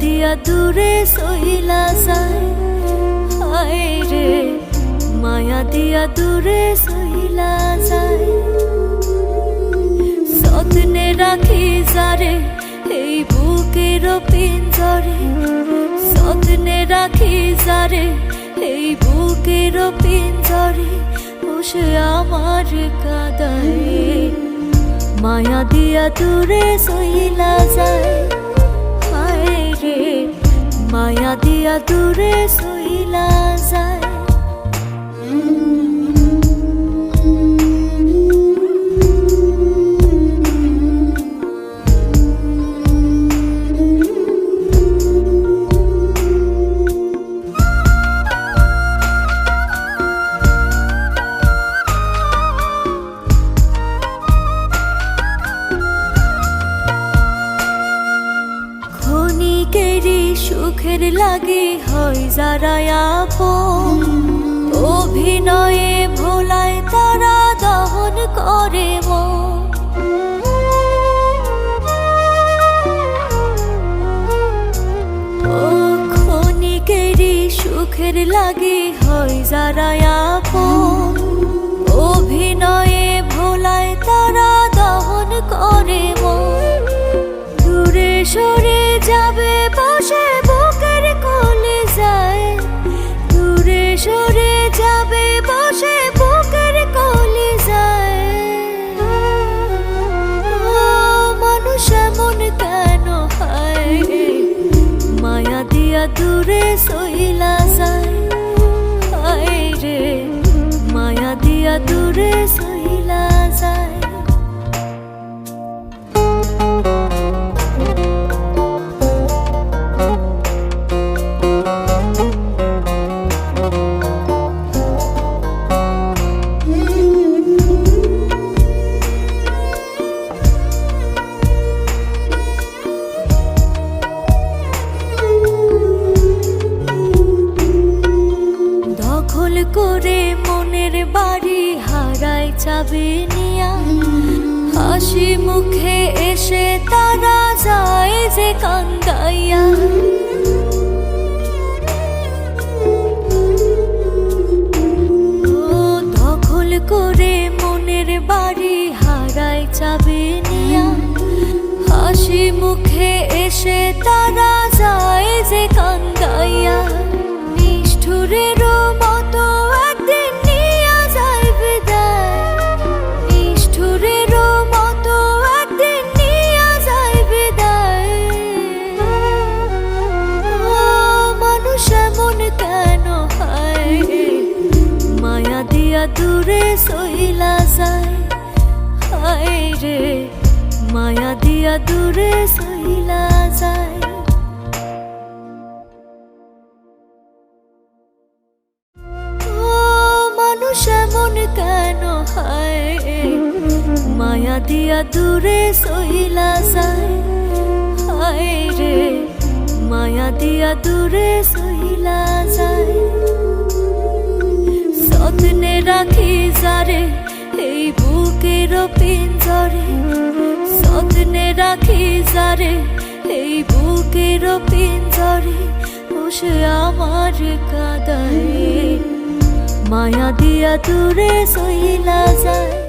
দিয়া দূরে সইলা যায়। হায় রে, মায়া দিয়া দূরে সইলা যায়। যত্নে রাখি যারে, এই বুকের পিঞ্জরে যত্নে রাখি যারে, এই বুকের পিঞ্জরে বসে আমার কাদায়। মায়া দিয়া দূরে সইলা যায়। মায়া দিয়া দূরে সইলা যায়। সুখের লাগে হয় যারা আপন। অভিনয়ে ভোলায় তারা দহন করে মন। সুখের লাগে হয় যারা আপন। চাবি নিয়া। হাসি মুখে এসে তারা যায় যে কান্দাইয়া দখল করে মনের বাড়ি হারায় চাবি নিয়া। হাসি মুখে এসে তারা দূরে সইলা যায়। হায় রে, মায়া দিয়া দূরে সইলা যায়। কেন হয় মায়া দিয়া দূরে সইলা যায়। হায় রে, মায়া দিয়া দূরে সইলা যায়। যত্নে রাখি যারে, এই বুকের পিঞ্জরে যত্নে রাখি যারে, এই বুকের পিঞ্জরে বসে আমার কাদায়। মায়া দিয়া দূরে সইলা যায়।